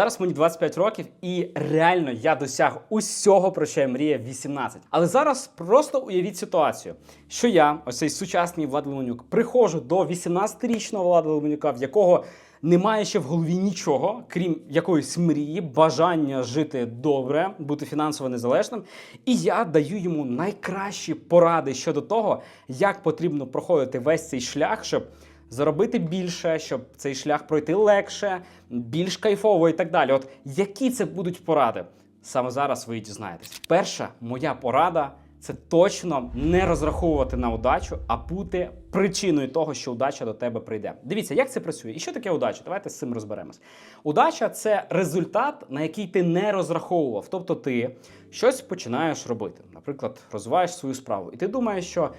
Зараз мені 25 років, і реально я досяг усього, про що я мріяв 18. Але зараз просто уявіть ситуацію, що я, ось цей сучасний Влад Леменюк, приходжу до 18-річного Влада Леменюка, в якого немає ще в голові нічого, крім якоїсь мрії, бажання жити добре, бути фінансово незалежним. І я даю йому найкращі поради щодо того, як потрібно проходити весь цей шлях, щоб заробити більше, щоб цей шлях пройти легше, більш кайфово і так далі. От які це будуть поради? Саме зараз ви дізнаєтесь. Перша моя порада це точно не розраховувати на удачу, а бути причиною того, що удача до тебе прийде. Дивіться, як це працює. І що таке удача? Давайте з цим розберемось. Удача це результат, на який ти не розраховував. Тобто ти щось починаєш робити. Наприклад, розвиваєш свою справу, і ти думаєш, що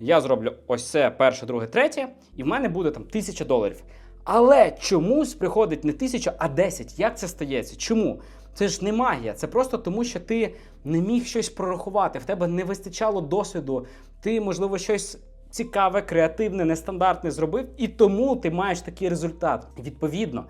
я зроблю ось це перше, друге, третє, і в мене буде там тисяча доларів. Але чомусь приходить не тисяча, а десять. Як це стається? Чому? Це ж не магія. Це просто тому, що ти не міг щось прорахувати, в тебе не вистачало досвіду, ти, можливо, щось цікаве, креативне, нестандартне зробив, і тому ти маєш такий результат. Відповідно.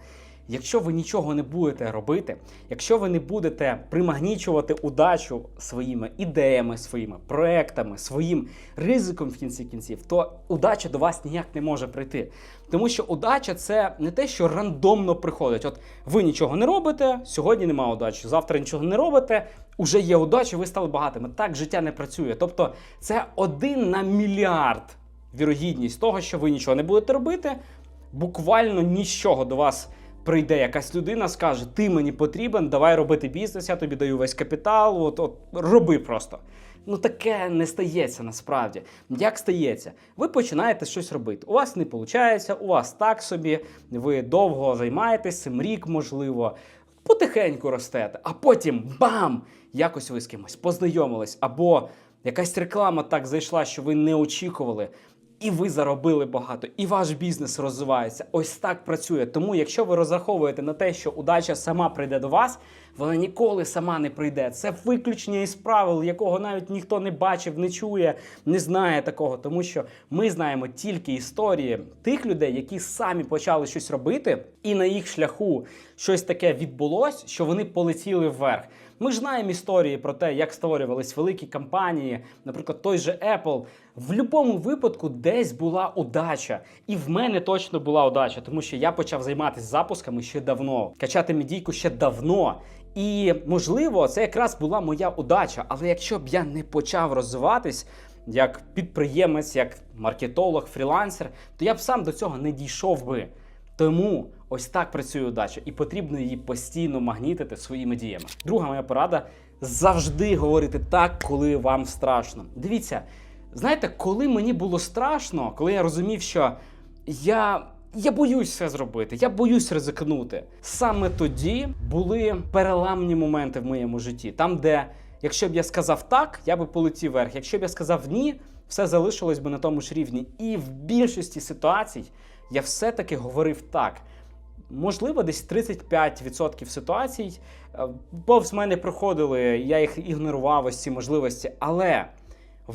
Якщо ви нічого не будете робити, якщо ви не будете примагнічувати удачу своїми ідеями, своїми проектами, своїм ризиком в кінці кінців, то удача до вас ніяк не може прийти. Тому що удача це не те, що рандомно приходить. От ви нічого не робите, сьогодні немає удачі, завтра нічого не робите, уже є удача, ви стали багатими. Так життя не працює. Тобто це один на мільярд вірогідність того, що ви нічого не будете робити, буквально нічого до вас прийде якась людина, скаже: Ти мені потрібен, давай робити бізнес, я тобі даю весь капітал. От, от роби просто. Ну таке не стається насправді. Як стається? Ви починаєте щось робити. У вас не виходить, у вас так собі, ви довго займаєтесь цим рік, можливо. Потихеньку ростете, а потім бам! Якось ви з кимось познайомились, або якась реклама так зайшла, що ви не очікували. І ви заробили багато, і ваш бізнес розвивається. Ось так працює. Тому, якщо ви розраховуєте на те, що удача сама прийде до вас, вона ніколи сама не прийде. Це виключення із правил, якого навіть ніхто не бачив, не чує, не знає такого. Тому що ми знаємо тільки історії тих людей, які самі почали щось робити, і на їх шляху щось таке відбулось, що вони полетіли вверх. Ми ж знаємо історії про те, як створювались великі компанії, наприклад, той же Apple. В будь-якому випадку десь була удача. І в мене точно була удача, тому що я почав займатися запусками ще давно, качати медійку ще давно. І можливо, це якраз була моя удача. Але якщо б я не почав розвиватись як підприємець, як маркетолог, фрілансер, то я б сам до цього не дійшов би. Тому ось так працює удача, і потрібно її постійно магнітити своїми діями. Друга моя порада завжди говорити так, коли вам страшно. Дивіться, знаєте, коли мені було страшно, коли я розумів, що я. Я боюсь все зробити, я боюсь ризикнути. Саме тоді були переламні моменти в моєму житті, там, де, якщо б я сказав так, я би полетів вверх. Якщо б я сказав ні, все залишилось би на тому ж рівні. І в більшості ситуацій я все-таки говорив так. Можливо, десь 35% ситуацій е, повз мене проходили, я їх ігнорував ось ці можливості. Але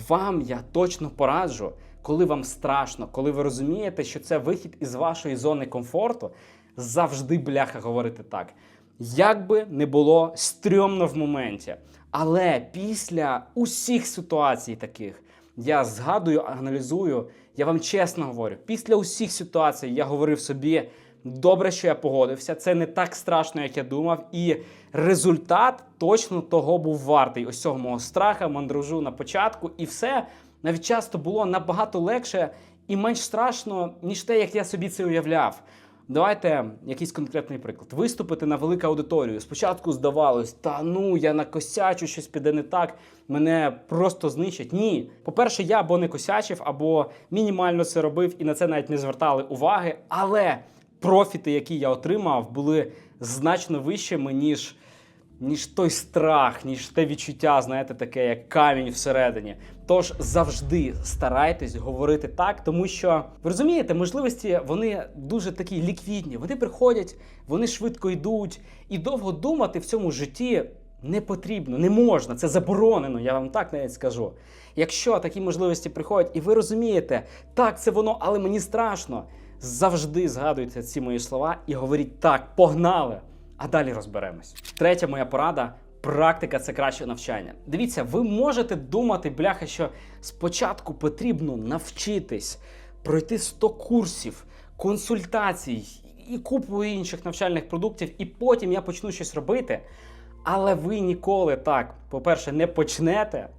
вам я точно пораджу, коли вам страшно, коли ви розумієте, що це вихід із вашої зони комфорту, завжди бляха говорити так. Як би не було стрьомно в моменті. Але після усіх ситуацій таких я згадую, аналізую, я вам чесно говорю, після усіх ситуацій я говорив собі. Добре, що я погодився. Це не так страшно, як я думав. І результат точно того був вартий. Ось цього мого страха, мандражу на початку, і все навіть часто було набагато легше і менш страшно, ніж те, як я собі це уявляв. Давайте якийсь конкретний приклад. Виступити на велику аудиторію. Спочатку здавалось, та ну я накосячу, щось піде не так, мене просто знищать. Ні. По-перше, я або не косячив, або мінімально це робив і на це навіть не звертали уваги. Але профіти, які я отримав, були значно вищими, ніж ніж той страх, ніж те відчуття, знаєте, таке, як камінь всередині. Тож завжди старайтесь говорити так, тому що ви розумієте, можливості вони дуже такі ліквідні. Вони приходять, вони швидко йдуть, і довго думати в цьому житті не потрібно, не можна. Це заборонено. Я вам так навіть скажу. Якщо такі можливості приходять, і ви розумієте, так це воно, але мені страшно. Завжди згадуйте ці мої слова і говоріть так, погнали. А далі розберемось. Третя моя порада. Практика це краще навчання. Дивіться, ви можете думати, бляха, що спочатку потрібно навчитись пройти 100 курсів, консультацій і купу інших навчальних продуктів, і потім я почну щось робити. Але ви ніколи так, по-перше, не почнете,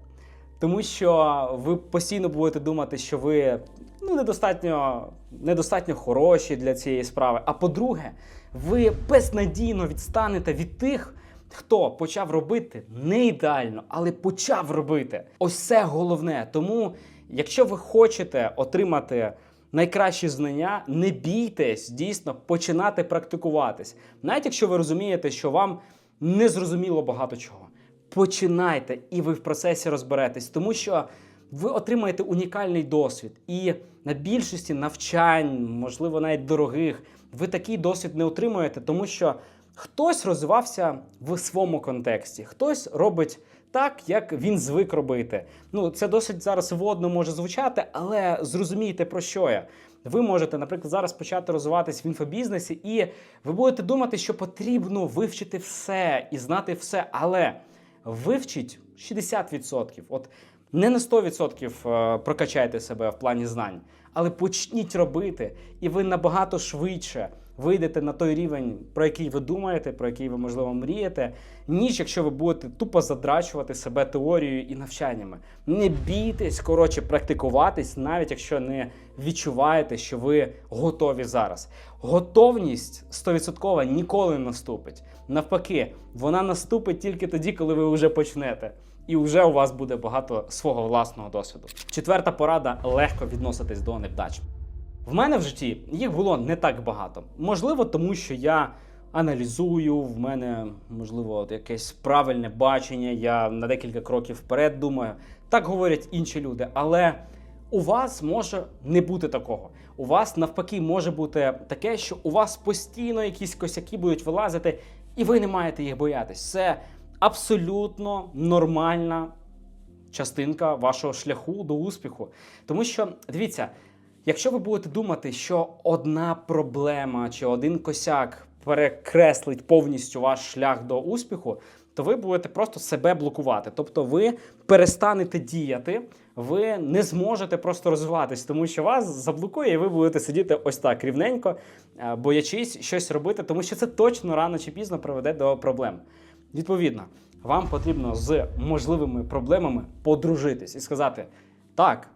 тому що ви постійно будете думати, що ви ну, недостатньо, недостатньо хороші для цієї справи. А по-друге, ви безнадійно відстанете від тих, хто почав робити не ідеально, але почав робити. Ось це головне. Тому, якщо ви хочете отримати найкращі знання, не бійтесь дійсно починати практикуватись. Навіть якщо ви розумієте, що вам не зрозуміло багато чого. Починайте, і ви в процесі розберетесь, тому що ви отримаєте унікальний досвід. І на більшості навчань, можливо, навіть дорогих, ви такий досвід не отримуєте, тому що хтось розвивався в своєму контексті, хтось робить так, як він звик робити. Ну, це досить зараз водно може звучати, але зрозумійте про що я. Ви можете, наприклад, зараз почати розвиватись в інфобізнесі, і ви будете думати, що потрібно вивчити все і знати все, але вивчіть 60%. От не на 100% е, прокачайте себе в плані знань, але почніть робити, і ви набагато швидше вийдете на той рівень, про який ви думаєте, про який ви, можливо, мрієте, ніж якщо ви будете тупо задрачувати себе теорією і навчаннями. Не бійтесь, коротше, практикуватись, навіть якщо не відчуваєте, що ви готові зараз. Готовність 100% ніколи не наступить. Навпаки, вона наступить тільки тоді, коли ви вже почнете. І вже у вас буде багато свого власного досвіду. Четверта порада легко відноситись до невдач. В мене в житті їх було не так багато. Можливо, тому що я аналізую, в мене, можливо, якесь правильне бачення, я на декілька кроків вперед думаю. Так говорять інші люди. Але у вас може не бути такого. У вас навпаки може бути таке, що у вас постійно якісь косяки будуть вилазити, і ви не маєте їх боятись. Це абсолютно нормальна частинка вашого шляху до успіху. Тому що, дивіться, якщо ви будете думати, що одна проблема чи один косяк перекреслить повністю ваш шлях до успіху, то ви будете просто себе блокувати. Тобто ви перестанете діяти, ви не зможете просто розвиватись, тому що вас заблокує, і ви будете сидіти ось так рівненько, е, боячись щось робити, тому що це точно рано чи пізно приведе до проблем. Відповідно, вам потрібно з можливими проблемами подружитись і сказати: так,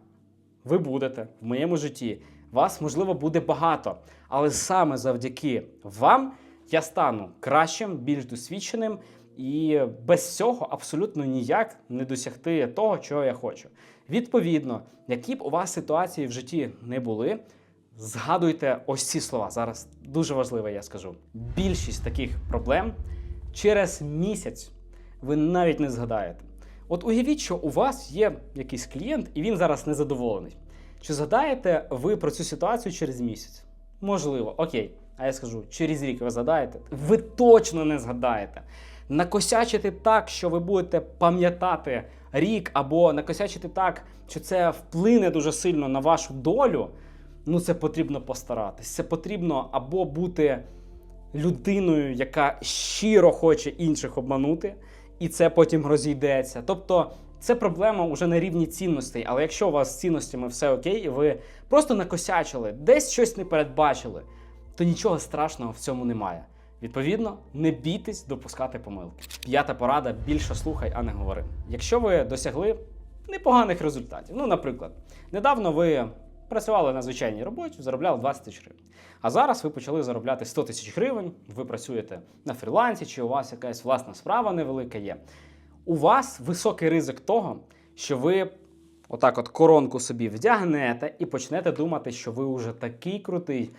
ви будете в моєму житті, вас, можливо, буде багато, але саме завдяки вам я стану кращим, більш досвідченим, і без цього абсолютно ніяк не досягти того, чого я хочу. Відповідно, які б у вас ситуації в житті не були. Згадуйте ось ці слова. Зараз дуже важливо, я скажу. Більшість таких проблем через місяць ви навіть не згадаєте. От уявіть, що у вас є якийсь клієнт, і він зараз незадоволений. Чи згадаєте ви про цю ситуацію через місяць? Можливо, окей. А я скажу, через рік ви згадаєте? Ви точно не згадаєте. Накосячити так, що ви будете пам'ятати рік, або накосячити так, що це вплине дуже сильно на вашу долю. Ну, це потрібно постаратись. Це потрібно або бути людиною, яка щиро хоче інших обманути, і це потім розійдеться. Тобто це проблема вже на рівні цінностей. Але якщо у вас з цінностями все окей, і ви просто накосячили, десь щось не передбачили, то нічого страшного в цьому немає. Відповідно, не бійтесь допускати помилки. П'ята порада: більше слухай, а не говори. Якщо ви досягли непоганих результатів, ну, наприклад, недавно ви працювали на звичайній роботі, заробляли 20 тисяч гривень. А зараз ви почали заробляти 100 тисяч гривень, ви працюєте на фрілансі, чи у вас якась власна справа невелика є. У вас високий ризик того, що ви отак от коронку собі вдягнете і почнете думати, що ви вже такий крутий,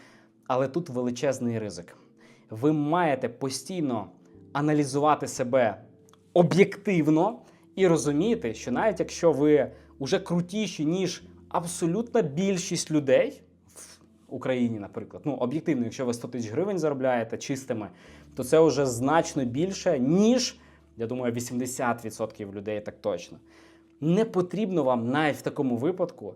але тут величезний ризик. Ви маєте постійно аналізувати себе об'єктивно і розуміти, що навіть якщо ви вже крутіші, ніж абсолютна більшість людей в Україні, наприклад, ну об'єктивно, якщо ви 100 тисяч гривень заробляєте чистими, то це вже значно більше, ніж, я думаю, 80% людей так точно. Не потрібно вам навіть в такому випадку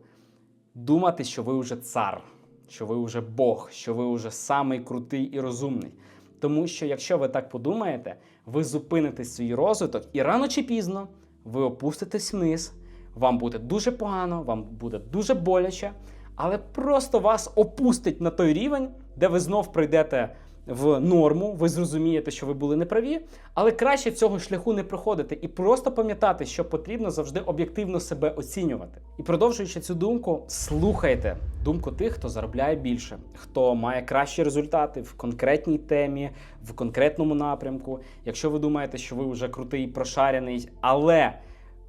думати, що ви вже цар, що ви вже Бог, що ви вже самий крутий і розумний. Тому що якщо ви так подумаєте, ви зупините свій розвиток і рано чи пізно ви опуститесь вниз, вам буде дуже погано, вам буде дуже боляче, але просто вас опустить на той рівень, де ви знов прийдете в норму, ви зрозумієте, що ви були неправі, але краще цього шляху не проходити і просто пам'ятати, що потрібно завжди об'єктивно себе оцінювати. І продовжуючи цю думку, слухайте думку тих, хто заробляє більше, хто має кращі результати в конкретній темі, в конкретному напрямку. Якщо ви думаєте, що ви вже крутий, прошарений, але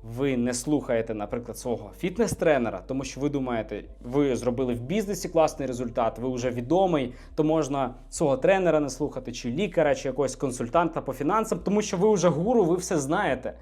ви не слухаєте, наприклад, свого фітнес-тренера, тому що ви думаєте, ви зробили в бізнесі класний результат, ви вже відомий, то можна свого тренера не слухати, чи лікаря, чи якогось консультанта по фінансам, тому що ви вже гуру, ви все знаєте.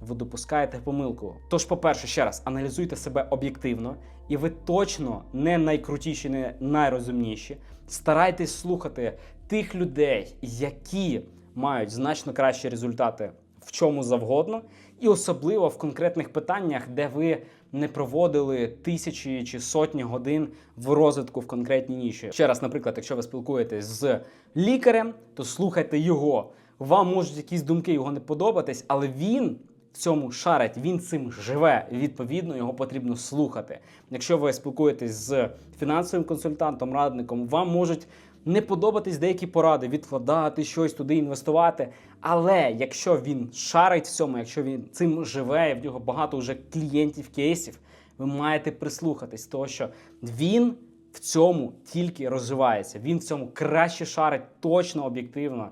Ви допускаєте помилку. Тож, по-перше, ще раз аналізуйте себе об'єктивно, і ви точно не найкрутіші, не найрозумніші. Старайтесь слухати тих людей, які мають значно кращі результати в чому завгодно, і особливо в конкретних питаннях, де ви не проводили тисячі чи сотні годин в розвитку в конкретній ніші. Ще раз, наприклад, якщо ви спілкуєтесь з лікарем, то слухайте його. Вам можуть якісь думки його не подобатись, але він. В цьому шарить, він цим живе. Відповідно, його потрібно слухати. Якщо ви спілкуєтесь з фінансовим консультантом, радником, вам можуть не подобатись деякі поради, відкладати щось туди, інвестувати. Але якщо він шарить в цьому, якщо він цим живе, і в нього багато вже клієнтів, кейсів, ви маєте прислухатись, того що він в цьому тільки розвивається. Він в цьому краще шарить точно об'єктивно.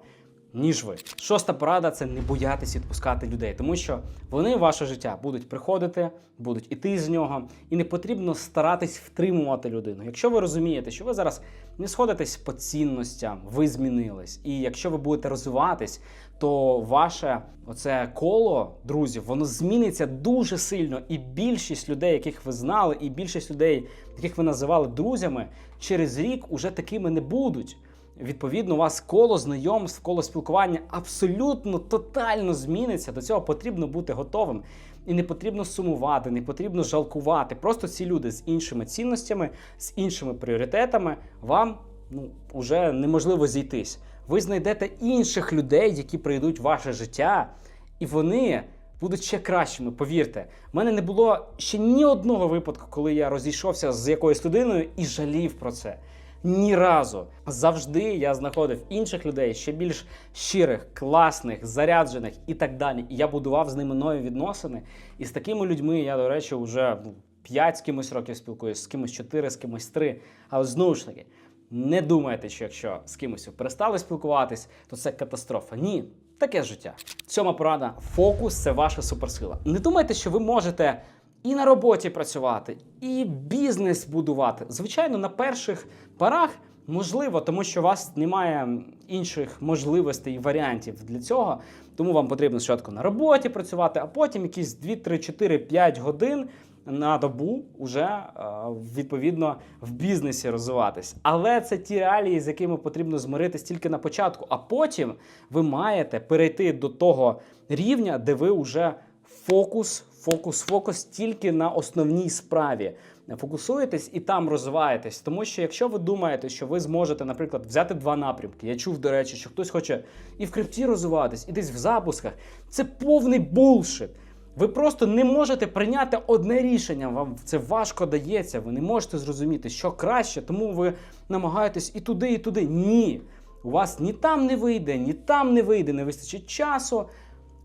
Ніж ви. Шоста порада це не боятися відпускати людей, тому що вони в ваше життя будуть приходити, будуть іти з нього, і не потрібно старатись втримувати людину. Якщо ви розумієте, що ви зараз не сходитесь по цінностям, ви змінились, і якщо ви будете розвиватись, то ваше оце коло друзів воно зміниться дуже сильно. І більшість людей, яких ви знали, і більшість людей, яких ви називали друзями, через рік уже такими не будуть. Відповідно, у вас коло знайомств, коло спілкування абсолютно тотально зміниться. До цього потрібно бути готовим. І не потрібно сумувати, не потрібно жалкувати. Просто ці люди з іншими цінностями, з іншими пріоритетами вам ну, вже неможливо зійтись. Ви знайдете інших людей, які прийдуть в ваше життя, і вони будуть ще кращими. Повірте, в мене не було ще ні одного випадку, коли я розійшовся з якоюсь людиною і жалів про це. Ні разу завжди я знаходив інших людей ще більш щирих, класних, заряджених і так далі. І я будував з ними нові відносини. І з такими людьми я, до речі, вже 5 з кимось років спілкуюся, з кимось 4, з кимось 3. Але знову ж таки, не думайте, що якщо з кимось перестали спілкуватись, то це катастрофа. Ні, таке життя. Сьома порада: фокус це ваша суперсила. Не думайте, що ви можете і на роботі працювати, і бізнес будувати. Звичайно, на перших порах можливо, тому що у вас немає інших можливостей і варіантів для цього. Тому вам потрібно спочатку на роботі працювати, а потім якісь 2, 3, 4, 5 годин. На добу вже е, відповідно в бізнесі розвиватись, але це ті реалії, з якими потрібно змиритись тільки на початку. А потім ви маєте перейти до того рівня, де ви вже фокус, фокус, фокус тільки на основній справі. Фокусуєтесь і там розвиваєтесь. Тому що якщо ви думаєте, що ви зможете, наприклад, взяти два напрямки, я чув, до речі, що хтось хоче і в крипті розвиватись, і десь в запусках, це повний булшит. Ви просто не можете прийняти одне рішення. Вам це важко дається. Ви не можете зрозуміти, що краще, тому ви намагаєтесь і туди, і туди. Ні. У вас ні там не вийде, ні там не вийде, не вистачить часу.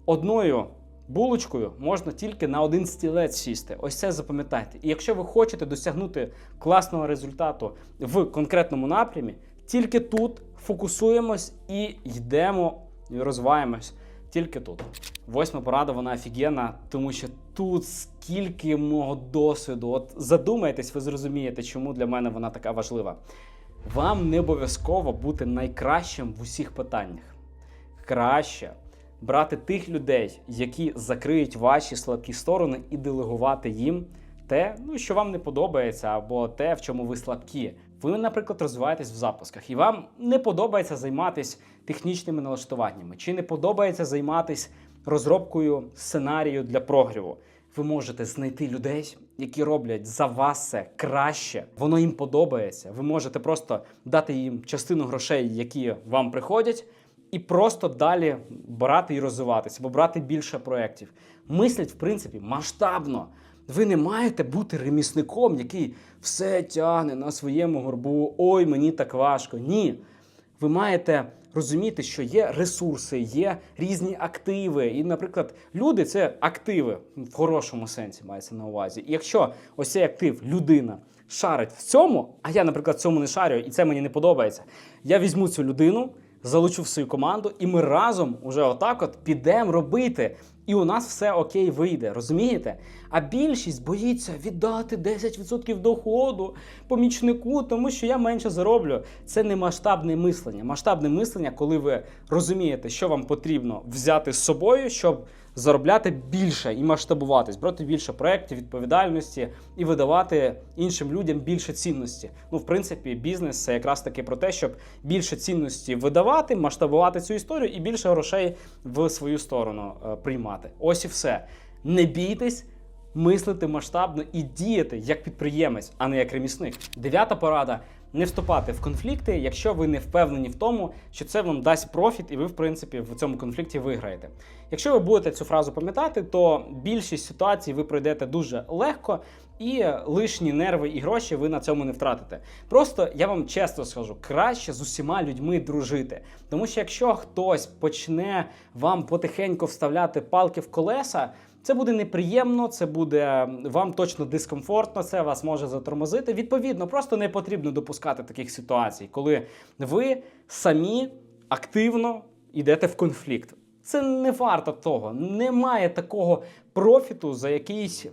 Одною булочкою можна тільки на один стілець сісти. Ось це запам'ятайте. І якщо ви хочете досягнути класного результату в конкретному напрямі, тільки тут фокусуємось і йдемо і розвиваємось. Тільки тут. Восьма порада, вона офігенна, тому що тут скільки мого досвіду. От задумайтесь, ви зрозумієте, чому для мене вона така важлива. Вам не обов'язково бути найкращим в усіх питаннях. Краще брати тих людей, які закриють ваші слабкі сторони, і делегувати їм те, ну що вам не подобається, або те, в чому ви слабкі. Ви, наприклад, розвиваєтесь в запусках, і вам не подобається займатися технічними налаштуваннями, чи не подобається займатися розробкою сценарію для прогріву. ви можете знайти людей, які роблять за вас це краще, воно їм подобається. Ви можете просто дати їм частину грошей, які вам приходять, і просто далі брати і розвиватися, або брати більше проєктів. Мислять, в принципі, масштабно. Ви не маєте бути ремісником, який все тягне на своєму горбу. Ой, мені так важко. Ні. Ви маєте розуміти, що є ресурси, є різні активи. І, наприклад, люди це активи в хорошому сенсі мається на увазі. І якщо ось цей актив, людина шарить в цьому, а я, наприклад, в цьому не шарю, і це мені не подобається. Я візьму цю людину, залучу в свою команду, і ми разом уже отак от підемо робити. І у нас все окей вийде, розумієте? А більшість боїться віддати 10% доходу помічнику, тому що я менше зароблю. Це не масштабне мислення. Масштабне мислення, коли ви розумієте, що вам потрібно взяти з собою, щоб заробляти більше і масштабуватись, брати більше проєктів, відповідальності і видавати іншим людям більше цінності. Ну, в принципі, бізнес це якраз таки про те, щоб більше цінності видавати, масштабувати цю історію і більше грошей в свою сторону е, приймати. Ось і все. Не бійтесь. Мислити масштабно і діяти як підприємець, а не як ремісник. Дев'ята порада не вступати в конфлікти, якщо ви не впевнені в тому, що це вам дасть профіт, і ви, в принципі, в цьому конфлікті виграєте. Якщо ви будете цю фразу пам'ятати, то більшість ситуацій ви пройдете дуже легко, і лишні нерви і гроші ви на цьому не втратите. Просто я вам чесно скажу, краще з усіма людьми дружити. Тому що якщо хтось почне вам потихеньку вставляти палки в колеса. Це буде неприємно, це буде вам точно дискомфортно, це вас може затормозити. Відповідно, просто не потрібно допускати таких ситуацій, коли ви самі активно йдете в конфлікт. Це не варто того. Немає такого профіту, за якийсь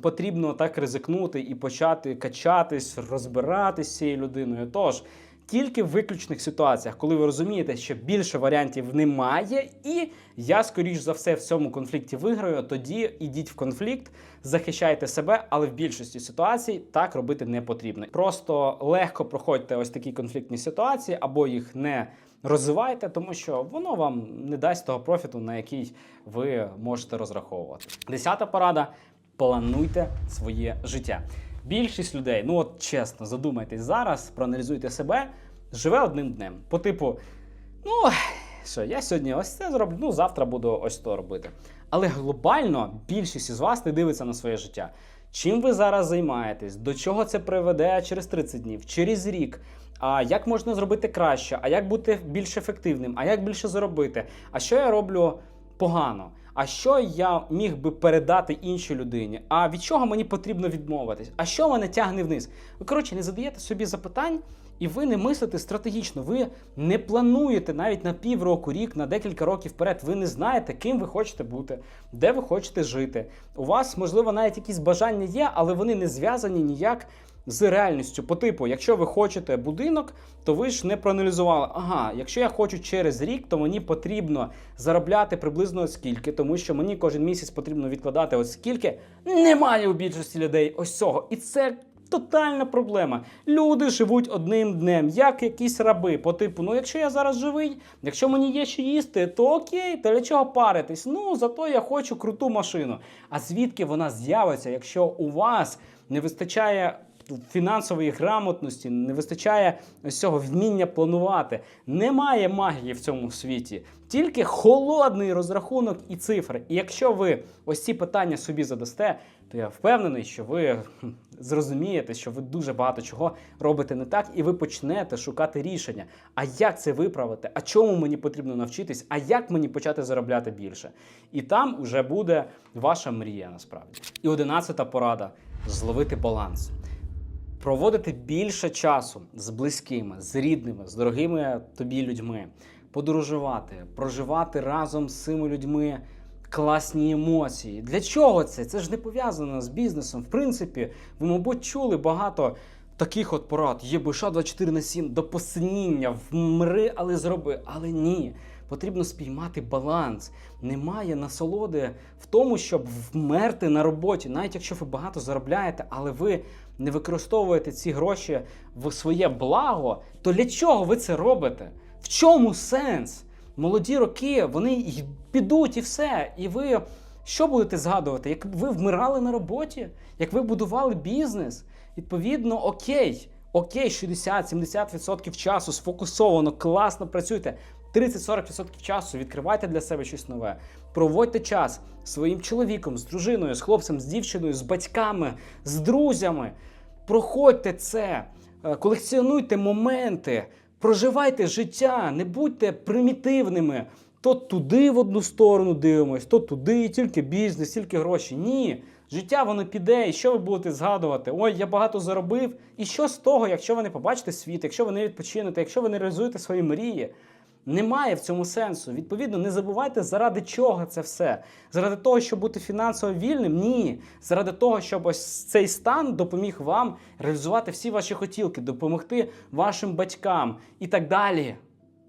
потрібно так ризикнути і почати качатись, розбиратись з цією людиною. Тож. Тільки в виключних ситуаціях, коли ви розумієте, що більше варіантів немає, і я, скоріш за все, в цьому конфлікті виграю, тоді ідіть в конфлікт, захищайте себе, але в більшості ситуацій так робити не потрібно. Просто легко проходьте ось такі конфліктні ситуації, або їх не розвивайте, тому що воно вам не дасть того профіту, на який ви можете розраховувати. Десята порада: плануйте своє життя. Більшість людей, ну от чесно, задумайтесь зараз, проаналізуйте себе, живе одним днем. По типу, ну що, я сьогодні ось це зроблю, ну завтра буду ось то робити. Але глобально більшість із вас не дивиться на своє життя. Чим ви зараз займаєтесь? До чого це приведе через 30 днів, через рік? А як можна зробити краще? А як бути більш ефективним? А як більше заробити? А що я роблю погано? А що я міг би передати іншій людині? А від чого мені потрібно відмовитись? А що мене тягне вниз? Ви коротше не задаєте собі запитань, і ви не мислите стратегічно. Ви не плануєте навіть на півроку, рік, на декілька років вперед. Ви не знаєте, ким ви хочете бути, де ви хочете жити. У вас, можливо, навіть якісь бажання є, але вони не зв'язані ніяк. З реальністю, по типу, якщо ви хочете будинок, то ви ж не проаналізували. Ага, якщо я хочу через рік, то мені потрібно заробляти приблизно скільки, тому що мені кожен місяць потрібно відкладати ось скільки. Немає у більшості людей ось цього. І це тотальна проблема. Люди живуть одним днем, як якісь раби. По типу, ну якщо я зараз живий, якщо мені є що їсти, то окей, та для чого паритись? Ну зато я хочу круту машину. А звідки вона з'явиться, якщо у вас не вистачає фінансової грамотності, не вистачає ось цього вміння планувати. Немає магії в цьому світі, тільки холодний розрахунок і цифри. І якщо ви ось ці питання собі задасте, то я впевнений, що ви зрозумієте, що ви дуже багато чого робите не так, і ви почнете шукати рішення. А як це виправити? А чому мені потрібно навчитись? А як мені почати заробляти більше? І там уже буде ваша мрія насправді. І одинадцята порада зловити баланс. Проводити більше часу з близькими, з рідними, з дорогими тобі людьми, подорожувати, проживати разом з цими людьми класні емоції. Для чого це? Це ж не пов'язано з бізнесом. В принципі, ви, мабуть, чули багато таких от порад. ЄБШ 24 на 7 до посиніння, вмри, але зроби. Але ні. Потрібно спіймати баланс. Немає насолоди в тому, щоб вмерти на роботі, навіть якщо ви багато заробляєте, але ви не використовуєте ці гроші в своє благо, то для чого ви це робите? В чому сенс? Молоді роки вони підуть і все. І ви Що будете згадувати? Як ви вмирали на роботі, як ви будували бізнес? Відповідно, окей, окей, 60-70% часу сфокусовано, класно працюйте. 30-40% часу відкривайте для себе щось нове. Проводьте час своїм чоловіком, з дружиною, з хлопцем, з дівчиною, з батьками, з друзями. Проходьте це, е, колекціонуйте моменти, проживайте життя, не будьте примітивними. То туди в одну сторону дивимось, то туди, тільки бізнес, тільки гроші. Ні. Життя воно піде, і що ви будете згадувати? Ой, я багато заробив. І що з того, якщо ви не побачите світ, якщо ви не відпочинете, якщо ви не реалізуєте свої мрії? Немає в цьому сенсу. Відповідно, не забувайте, заради чого це все. Заради того, щоб бути фінансово вільним? Ні. Заради того, щоб ось цей стан допоміг вам реалізувати всі ваші хотілки, допомогти вашим батькам і так далі.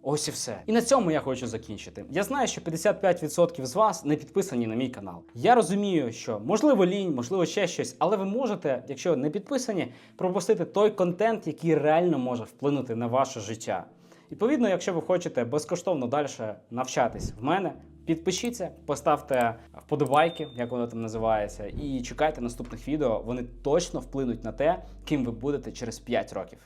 Ось і все. І на цьому я хочу закінчити. Я знаю, що 55% з вас не підписані на мій канал. Я розумію, що можливо лінь, можливо ще щось, але ви можете, якщо не підписані, пропустити той контент, який реально може вплинути на ваше життя. Відповідно, якщо ви хочете безкоштовно далі навчатись в мене, підпишіться, поставте вподобайки, як воно там називається, і чекайте наступних відео. Вони точно вплинуть на те, ким ви будете через 5 років.